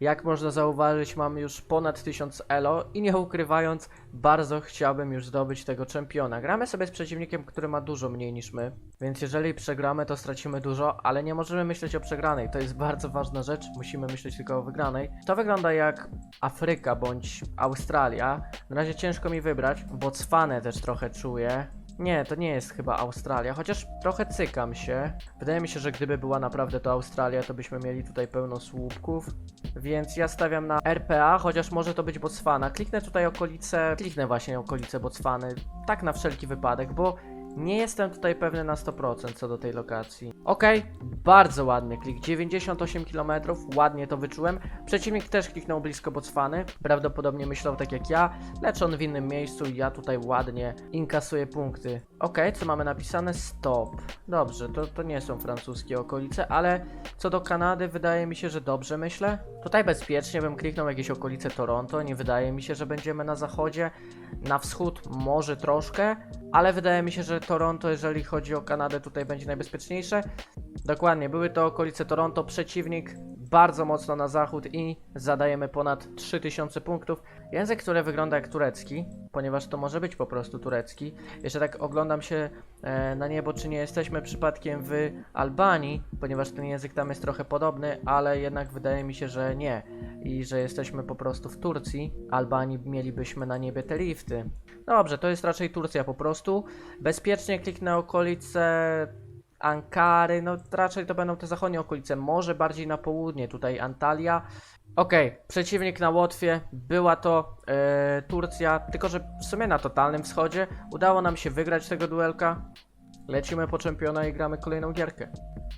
Jak można zauważyć, mam już ponad 1000 elo i nie ukrywając, bardzo chciałbym już zdobyć tego czempiona. Gramy sobie z przeciwnikiem, który ma dużo mniej niż my, więc jeżeli przegramy, to stracimy dużo, ale nie możemy myśleć o przegranej. To jest bardzo ważna rzecz, musimy myśleć tylko o wygranej. To wygląda jak Afryka bądź Australia. Na razie ciężko mi wybrać. Botswanę też trochę czuję. Nie, to nie jest chyba Australia, chociaż trochę cykam się. Wydaje mi się, że gdyby była naprawdę to Australia, to byśmy mieli tutaj pełno słupków. Więc ja stawiam na RPA, chociaż może to być Botswana. Kliknę tutaj okolice, kliknę właśnie okolice Botswany, tak na wszelki wypadek, bo nie jestem tutaj pewny na 100% co do tej lokacji. Okej, bardzo ładny klik, 98 km, ładnie to wyczułem. Przeciwnik też kliknął blisko Botswany, prawdopodobnie myślał tak jak ja, lecz on w innym miejscu ja tutaj ładnie inkasuję punkty. Okej, co mamy napisane? Stop. Dobrze, to, to nie są francuskie okolice, ale co do Kanady wydaje mi się, że dobrze myślę. Tutaj bezpiecznie bym kliknął jakieś okolice Toronto, nie wydaje mi się, że będziemy na zachodzie. Na wschód może troszkę, ale wydaje mi się, że Toronto, jeżeli chodzi o Kanadę, tutaj będzie najbezpieczniejsze. Dokładnie, były to okolice Toronto, przeciwnik bardzo mocno na zachód i zadajemy ponad 3000 punktów. Język, który wygląda jak turecki, ponieważ to może być po prostu turecki. Jeszcze tak oglądam się e, na niebo, czy nie jesteśmy przypadkiem w Albanii, ponieważ ten język tam jest trochę podobny, ale jednak wydaje mi się, że nie. I że jesteśmy po prostu w Turcji. Albanii mielibyśmy na niebie te lifty. Dobrze, to jest raczej Turcja po prostu. Bezpiecznie kliknę okolice Ankary, no raczej to będą te zachodnie okolice, może bardziej na południe, tutaj Antalya. Okej, przeciwnik na Łotwie, była to e, Turcja, tylko że w sumie na totalnym wschodzie udało nam się wygrać tego duelka. Lecimy po czempiona i gramy kolejną gierkę.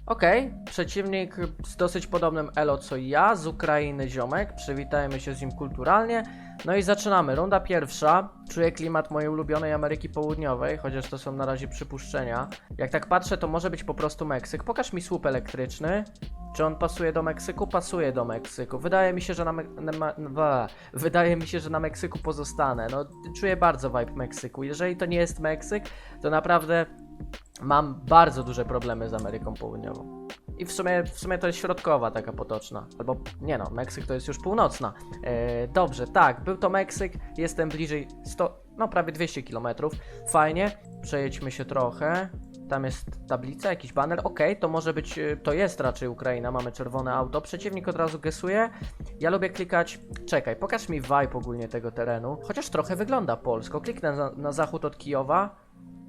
Okej, przeciwnik z dosyć podobnym elo co ja, z Ukrainy ziomek, przywitajmy się z nim kulturalnie. No i zaczynamy, runda pierwsza. Czuję klimat mojej ulubionej Ameryki Południowej, chociaż to są na razie przypuszczenia. Jak tak patrzę, to może być po prostu Meksyk. Pokaż mi słup elektryczny. Czy on pasuje do Meksyku? Pasuje do Meksyku. Wydaje mi się, że na, Me na. Wydaje mi się, że na Meksyku pozostanę. No, czuję bardzo vibe Meksyku. Jeżeli to nie jest Meksyk, to naprawdę mam bardzo duże problemy z Ameryką Południową. I w sumie, w sumie to jest środkowa taka potoczna. Albo nie no, Meksyk to jest już północna. E, dobrze, tak, był to Meksyk, jestem bliżej 100, no prawie 200 km. Fajnie, przejedźmy się trochę. Tam jest tablica, jakiś banner. Okej, to może być, e, to jest raczej Ukraina, mamy czerwone auto. Przeciwnik od razu gesuje. Ja lubię klikać. Czekaj, pokaż mi vibe ogólnie tego terenu. Chociaż trochę wygląda polsko. Kliknę na, na zachód od Kijowa.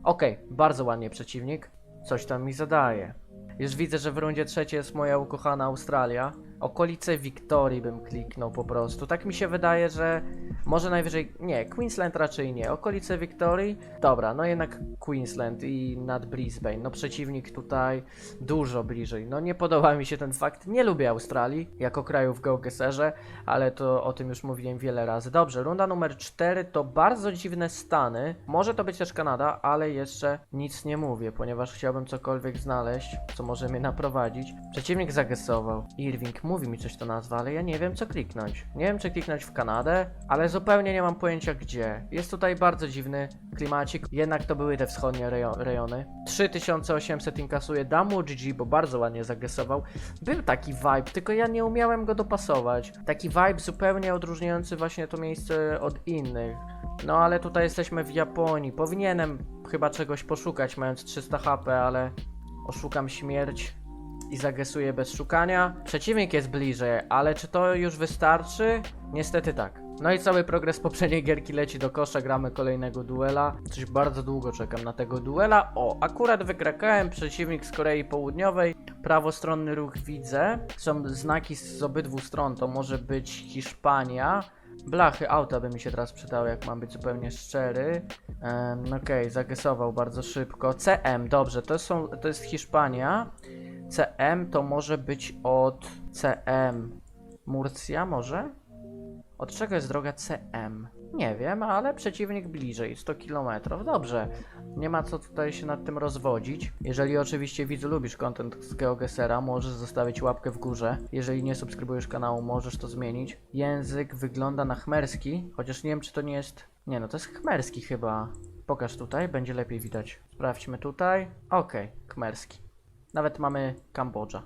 Okej, bardzo ładnie przeciwnik. Coś tam mi zadaje. Już widzę, że w rundzie trzeciej jest moja ukochana Australia. Okolice Wiktorii bym kliknął po prostu. Tak mi się wydaje, że może najwyżej. Nie, Queensland raczej nie. Okolice Wiktorii. Dobra, no jednak Queensland i nad Brisbane. No przeciwnik tutaj dużo bliżej. No nie podoba mi się ten fakt. Nie lubię Australii jako kraju w geogeserze, ale to o tym już mówiłem wiele razy. Dobrze, runda numer 4 to bardzo dziwne Stany. Może to być też Kanada, ale jeszcze nic nie mówię, ponieważ chciałbym cokolwiek znaleźć, co może mnie naprowadzić. Przeciwnik zagesował. Irving mówi mi coś to nazwa, ale ja nie wiem co kliknąć. Nie wiem czy kliknąć w Kanadę, ale zupełnie nie mam pojęcia gdzie. Jest tutaj bardzo dziwny klimacik, jednak to były te wschodnie rejo rejony. 3800 inkasuje, dam mu GG, bo bardzo ładnie zagesował. Był taki vibe, tylko ja nie umiałem go dopasować. Taki vibe zupełnie odróżniający właśnie to miejsce od innych. No ale tutaj jesteśmy w Japonii. Powinienem chyba czegoś poszukać, mając 300 HP, ale oszukam śmierć i zagesuję bez szukania. Przeciwnik jest bliżej, ale czy to już wystarczy? Niestety tak. No i cały progres poprzedniej gierki leci do kosza, gramy kolejnego duela. Coś bardzo długo czekam na tego duela. O, akurat wykrakałem przeciwnik z Korei Południowej. Prawostronny ruch widzę. Są znaki z obydwu stron, to może być Hiszpania. Blachy auta by mi się teraz przydały, jak mam być zupełnie szczery. Um, Okej, zagesował bardzo szybko. CM, dobrze, to, są, to jest Hiszpania. CM to może być od CM. Murcja może? Od czego jest droga CM? Nie wiem, ale przeciwnik bliżej, 100 km. Dobrze, nie ma co tutaj się nad tym rozwodzić. Jeżeli oczywiście widzu lubisz content z GeoGesera, możesz zostawić łapkę w górze. Jeżeli nie subskrybujesz kanału, możesz to zmienić. Język wygląda na chmerski, chociaż nie wiem czy to nie jest... Nie no, to jest chmerski chyba. Pokaż tutaj, będzie lepiej widać. Sprawdźmy tutaj. Okej, khmerski. Nawet mamy Kambodża.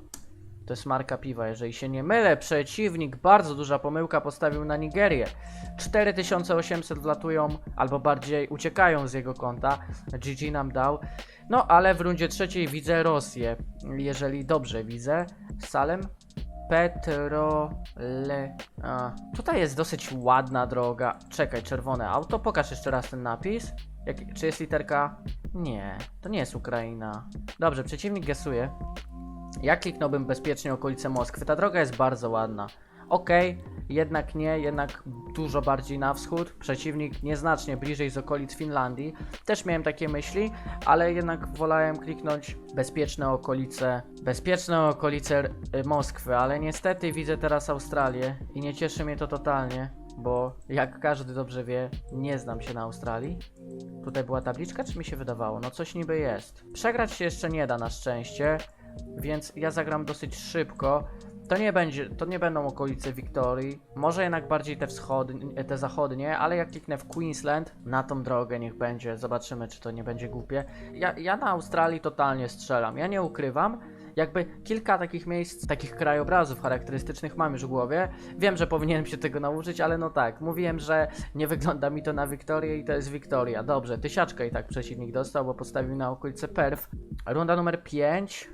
To jest marka piwa, jeżeli się nie mylę. Przeciwnik, bardzo duża pomyłka, postawił na Nigerię. 4800 wlatują, albo bardziej uciekają z jego konta. GG nam dał. No, ale w rundzie trzeciej widzę Rosję. Jeżeli dobrze widzę. Salem Petrole. A, tutaj jest dosyć ładna droga. Czekaj, czerwone auto. Pokaż jeszcze raz ten napis. Jak, czy jest literka? Nie, to nie jest Ukraina. Dobrze, przeciwnik gesuje. Ja kliknąłbym bezpiecznie okolice Moskwy. Ta droga jest bardzo ładna. Okej, jednak nie, jednak dużo bardziej na wschód. Przeciwnik nieznacznie bliżej z okolic Finlandii. Też miałem takie myśli, ale jednak wolałem kliknąć bezpieczne okolice, bezpieczne okolice y, Moskwy, ale niestety widzę teraz Australię i nie cieszy mnie to totalnie, bo jak każdy dobrze wie, nie znam się na Australii. Tutaj była tabliczka, czy mi się wydawało? No coś niby jest. Przegrać się jeszcze nie da na szczęście, więc ja zagram dosyć szybko. To nie będzie, to nie będą okolice Wiktorii, może jednak bardziej te wschodnie, te zachodnie, ale jak kliknę w Queensland, na tą drogę niech będzie, zobaczymy czy to nie będzie głupie. Ja, ja na Australii totalnie strzelam, ja nie ukrywam, jakby kilka takich miejsc, takich krajobrazów charakterystycznych mam już w głowie. Wiem, że powinienem się tego nauczyć, ale no tak, mówiłem, że nie wygląda mi to na Wiktorię i to jest Wiktoria. Dobrze, tysiaczkę i tak przeciwnik dostał, bo postawił na okolice Perf. Runda numer 5,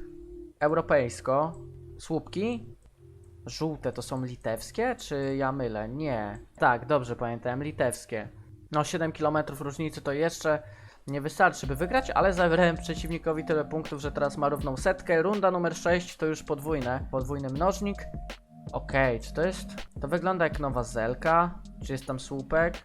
europejsko. Słupki, Żółte to są litewskie, czy ja mylę? Nie. Tak, dobrze pamiętałem, litewskie. No 7 km różnicy to jeszcze nie wystarczy, by wygrać, ale zabrałem przeciwnikowi tyle punktów, że teraz ma równą setkę. Runda numer 6 to już podwójne, podwójny mnożnik. Okej, czy to jest... To wygląda jak nowa zelka? Czy jest tam słupek?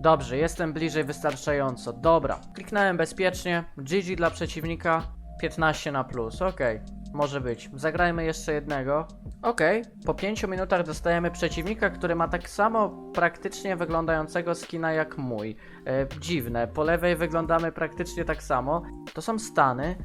Dobrze, jestem bliżej wystarczająco. Dobra, kliknąłem bezpiecznie. GG dla przeciwnika. 15 na plus, okej. Może być. Zagrajmy jeszcze jednego. Okej, po 5 minutach dostajemy przeciwnika, który ma tak samo praktycznie wyglądającego skina jak mój. E, dziwne, po lewej wyglądamy praktycznie tak samo. To są Stany.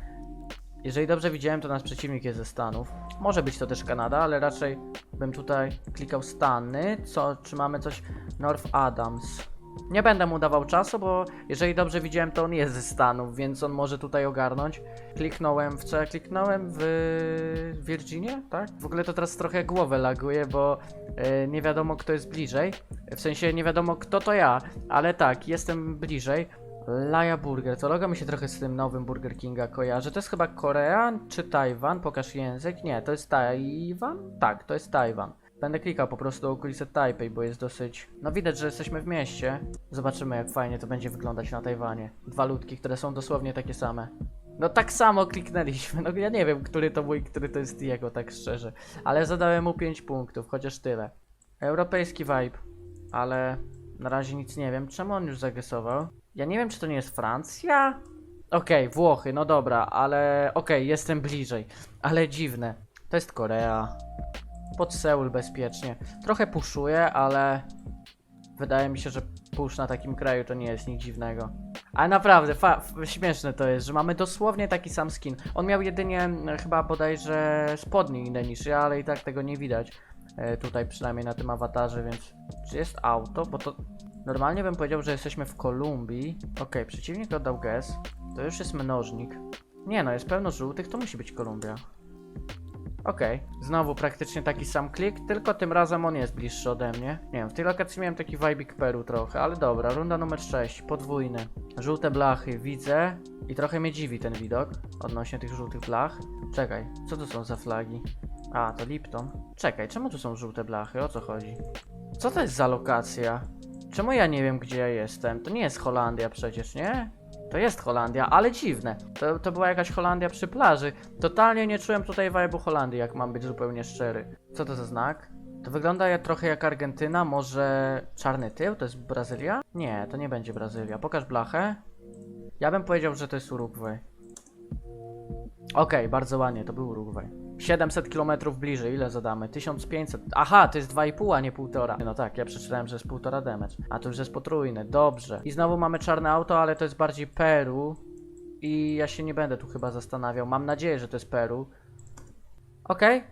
Jeżeli dobrze widziałem, to nasz przeciwnik jest ze Stanów. Może być to też Kanada, ale raczej bym tutaj klikał Stany. Co, czy mamy coś? North Adams. Nie będę mu dawał czasu, bo jeżeli dobrze widziałem, to on jest ze Stanów, więc on może tutaj ogarnąć. Kliknąłem w co ja kliknąłem? W Virginie, tak? W ogóle to teraz trochę głowę laguje, bo e, nie wiadomo kto jest bliżej. W sensie nie wiadomo kto to ja, ale tak, jestem bliżej. Laja Burger, to logo mi się trochę z tym nowym Burger Kinga kojarzy. To jest chyba Korea czy Tajwan? Pokaż język. Nie, to jest Tajwan? Tak, to jest Tajwan. Będę klikał po prostu okolice Tajpej, bo jest dosyć... No widać, że jesteśmy w mieście. Zobaczymy jak fajnie to będzie wyglądać na Tajwanie. Dwa ludki, które są dosłownie takie same. No tak samo kliknęliśmy. No ja nie wiem, który to mój, który to jest jego, tak szczerze. Ale zadałem mu 5 punktów, chociaż tyle. Europejski vibe, ale na razie nic nie wiem. Czemu on już zagresował? Ja nie wiem, czy to nie jest Francja? Okej, Włochy, no dobra, ale okej, jestem bliżej. Ale dziwne. To jest Korea. Pod Seul bezpiecznie. Trochę puszuję, ale wydaje mi się, że push na takim kraju to nie jest nic dziwnego. Ale naprawdę, śmieszne to jest, że mamy dosłownie taki sam skin. On miał jedynie chyba bodajże spodnie inne niż ja, ale i tak tego nie widać. E, tutaj przynajmniej na tym awatarze, więc... Czy jest auto? Bo to... Normalnie bym powiedział, że jesteśmy w Kolumbii. Okej, przeciwnik oddał guess. To już jest mnożnik. Nie no, jest pełno żółtych, to musi być Kolumbia. Okej, znowu praktycznie taki sam klik, tylko tym razem on jest bliższy ode mnie. Nie wiem, w tej lokacji miałem taki vibik Peru trochę, ale dobra, runda numer 6, podwójny. Żółte blachy widzę i trochę mnie dziwi ten widok odnośnie tych żółtych blach. Czekaj, co to są za flagi? A, to Lipton. Czekaj, czemu tu są żółte blachy? O co chodzi? Co to jest za lokacja? Czemu ja nie wiem, gdzie ja jestem? To nie jest Holandia przecież, nie? To jest Holandia, ale dziwne. To, to była jakaś Holandia przy plaży. Totalnie nie czułem tutaj vibe'u Holandii, jak mam być zupełnie szczery. Co to za znak? To wygląda jak, trochę jak Argentyna, może czarny tył? To jest Brazylia? Nie, to nie będzie Brazylia. Pokaż blachę. Ja bym powiedział, że to jest Urugwaj. Okej, bardzo ładnie, to był Urugwaj. 700 km bliżej, ile zadamy? 1500. Aha, to jest 2,5, a nie 1,5. No tak, ja przeczytałem, że jest 1,5 damage. A to już jest potrójny, dobrze. I znowu mamy czarne auto, ale to jest bardziej Peru. I ja się nie będę tu chyba zastanawiał. Mam nadzieję, że to jest Peru. Okej.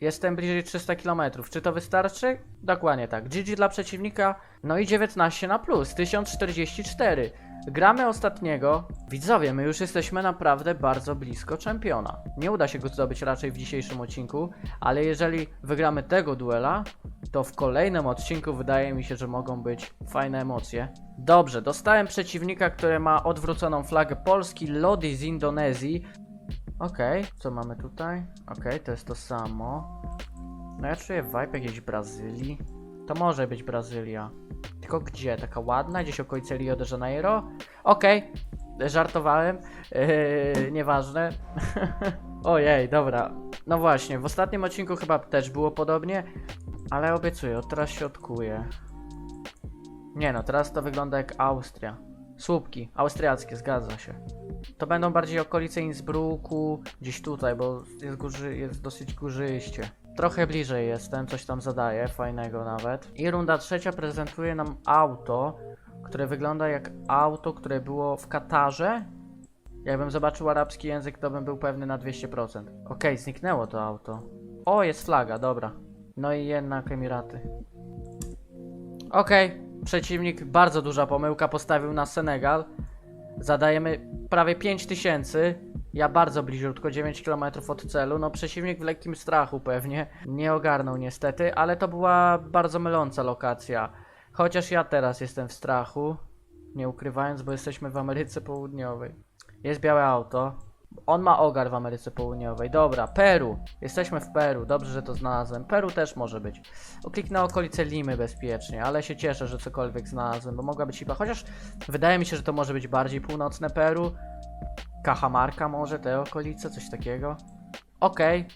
Jestem bliżej 300 km. Czy to wystarczy? Dokładnie tak. GG dla przeciwnika. No i 19 na plus. 1044. Gramy ostatniego. Widzowie, my już jesteśmy naprawdę bardzo blisko czempiona. Nie uda się go zdobyć raczej w dzisiejszym odcinku, ale jeżeli wygramy tego duela, to w kolejnym odcinku wydaje mi się, że mogą być fajne emocje. Dobrze, dostałem przeciwnika, który ma odwróconą flagę Polski, Lodi z Indonezji. Okej, co mamy tutaj? Okej, to jest to samo. No ja czuję vibe jakiejś Brazylii. To może być Brazylia. Tylko gdzie? Taka ładna? Gdzieś okolice Rio de Janeiro? Okej, żartowałem. Yy, nieważne. Ojej, dobra. No właśnie, w ostatnim odcinku chyba też było podobnie, ale obiecuję, teraz się odkuję. Nie no, teraz to wygląda jak Austria. Słupki, austriackie, zgadza się. To będą bardziej okolice Innsbrucku, gdzieś tutaj, bo jest, górzy, jest dosyć górzyście. Trochę bliżej jestem, coś tam zadaję, fajnego nawet. I runda trzecia prezentuje nam auto, które wygląda jak auto, które było w Katarze. Jakbym zobaczył arabski język, to bym był pewny na 200%. Okej, zniknęło to auto. O, jest flaga, dobra. No i jednak Emiraty. Okej, przeciwnik, bardzo duża pomyłka, postawił na Senegal. Zadajemy prawie 5000. Ja bardzo bliziutko, 9 km od celu. No przeciwnik w lekkim strachu pewnie. Nie ogarnął niestety, ale to była bardzo myląca lokacja. Chociaż ja teraz jestem w strachu. Nie ukrywając, bo jesteśmy w Ameryce Południowej. Jest białe auto. On ma ogar w Ameryce Południowej. Dobra, Peru. Jesteśmy w Peru. Dobrze, że to znalazłem. Peru też może być. Kliknę okolice Limy bezpiecznie, ale się cieszę, że cokolwiek znalazłem, bo mogła być Lipa. Chociaż wydaje mi się, że to może być bardziej północne Peru. Cajamarca może, te okolice, coś takiego. Okej.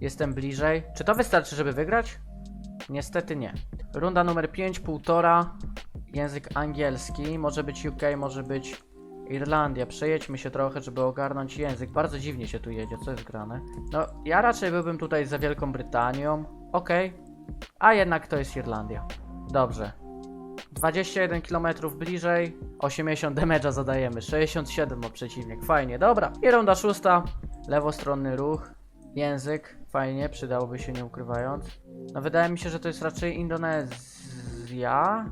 Jestem bliżej. Czy to wystarczy, żeby wygrać? Niestety nie. Runda numer 5, półtora. Język angielski. Może być UK, może być Irlandia. Przejedźmy się trochę, żeby ogarnąć język. Bardzo dziwnie się tu jedzie, co jest grane? No, ja raczej byłbym tutaj za Wielką Brytanią. Okej. A jednak to jest Irlandia. Dobrze. 21 km bliżej, 80 damage'a zadajemy, 67 ma przeciwnik, fajnie, dobra. I runda szósta, lewostronny ruch, język, fajnie, przydałoby się nie ukrywając. No wydaje mi się, że to jest raczej Indonezja.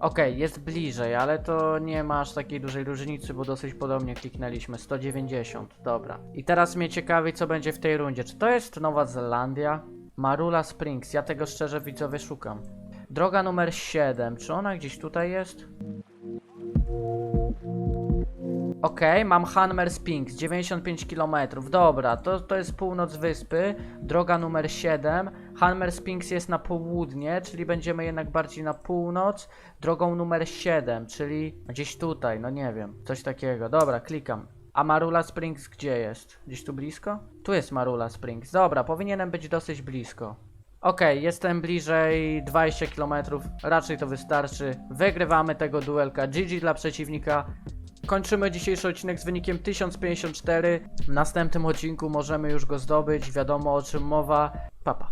Okej, jest bliżej, ale to nie ma aż takiej dużej różnicy, bo dosyć podobnie kliknęliśmy, 190, dobra. I teraz mnie ciekawi, co będzie w tej rundzie. Czy to jest Nowa Zelandia? Marula Springs, ja tego szczerze widzowie szukam. Droga numer 7, czy ona gdzieś tutaj jest? Okej, mam Hanmer Springs, 95 km. Dobra, to, to jest północ wyspy. Droga numer 7. Hanmer Springs jest na południe, czyli będziemy jednak bardziej na północ. Drogą numer 7, czyli gdzieś tutaj, no nie wiem, coś takiego. Dobra, klikam. A Marula Springs gdzie jest? Gdzieś tu blisko? Tu jest Marula Springs. Dobra, powinienem być dosyć blisko. Okej, jestem bliżej 20 km, raczej to wystarczy. Wygrywamy tego duelka. GG dla przeciwnika. Kończymy dzisiejszy odcinek z wynikiem 1054. W następnym odcinku możemy już go zdobyć. Wiadomo o czym mowa. Papa.